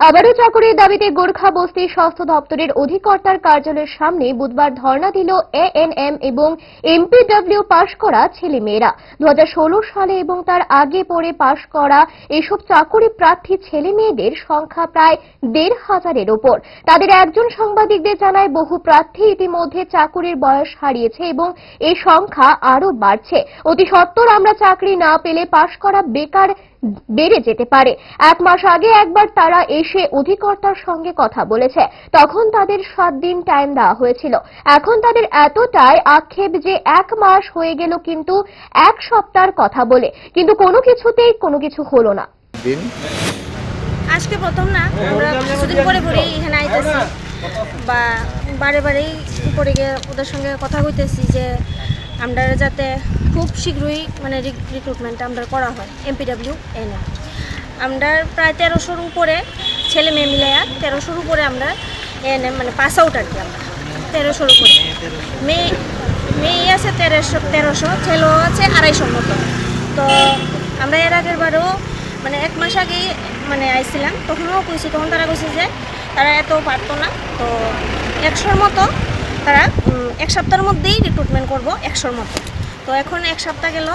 আবারও চাকরির দাবিতে গোর্খা বস্তি স্বাস্থ্য দপ্তরের অধিকর্তার কার্যালয়ের সামনে বুধবার ধর্ণা দিল এএনএম এবং এমপিডব্লিউ পাশ করা ছেলে মেয়েরা দু সালে এবং তার আগে পরে পাশ করা এসব চাকুরি প্রার্থী ছেলে মেয়েদের সংখ্যা প্রায় দেড় হাজারের ওপর। তাদের একজন সাংবাদিকদের জানায়, বহু প্রার্থী ইতিমধ্যে চাকুরির বয়স হারিয়েছে এবং এই সংখ্যা আরও বাড়ছে। অতি সত্বর আমরা চাকরি না পেলে পাশ করা বেকার বেড়ে যেতে পারে। এক মাস আগে একবার তারা এসে অধিকর্তার সঙ্গে কথা বলেছে। তখন তাদের সাত দিন টাইম দেওয়া হয়েছিল। এখন তাদের এতটাই আক্ষেপ যে এক মাস হয়ে গেল কিন্তু এক সপ্তাহের কথা বলে। কিন্তু কোনো কিছুতেই কোনো কিছু হলো না। আজকে প্রথম না আমরা কিছুদিন পরে পরেই এখানে আইতেছি। বা বারে বারেই পরে গিয়ে ওদের সঙ্গে কথা কইতেছি যে আমরা যাতে খুব শীঘ্রই মানে রিক্রুটমেন্ট আমরা করা হয় এমপিডাব্লিউ এনে আমরা প্রায় তেরোশোর উপরে ছেলে মেয়ে মিলে মিলাইয়া তেরোশোর উপরে আমরা এনে মানে পাস আউট আর কি আমরা। তেরোশোর উপরে। মেয়ে মেয়ে আছে তেরোশো তেরোশো, ছেলেও আছে আড়াইশোর মতো। তো আমরা এর আগের বারেও মানে এক মাস আগেই মানে আইছিলাম, তখনও কইছি, তখন তারা কইছে যে তারা এত পারতো না। তো একশোর মতো তারা এক সপ্তাহের মধ্যেই রিক্রুটমেন্ট করব, একশোর মতো। তো এখন এক সপ্তাহ গেল,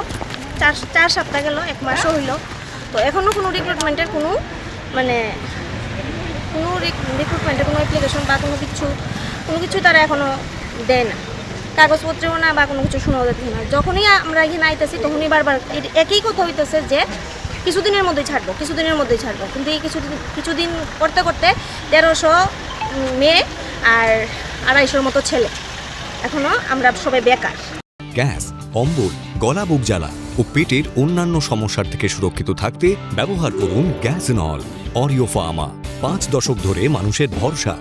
চার চার সপ্তাহ গেল, এক মাসও হইল। তো এখনও কোনো রিক্রুটমেন্টের কোনো মানে কোনো রিক্রুটমেন্টের কোনো অ্যাপ্লিকেশন বা কোনো কিছু কোনো কিছু তারা এখনও দেয় না। কাগজপত্রেও না বা কোনো কিছু শোনাও যাচ্ছে না। যখনই আমরা এখানে আইতেছি, তখনই বারবার একই কথা হইতেছে যে কিছুদিনের মধ্যেই ছাড়বো, কিছুদিনের মধ্যেই ছাড়বো। কিন্তু এই কিছুদিন কিছুদিন করতে করতে তেরোশো মে আর আড়াইশোর মতো ছেলে। এখনও আমরা সবাই বেকার। গ্যাস, অম্বল, গলা বুক জ্বালা ও পেটের অন্যান্য সমস্যার থেকে সুরক্ষিত থাকতে ব্যবহার করুন গ্যাস নল, অরিও ফার্মা। পাঁচ দশক ধরে মানুষের ভরসা।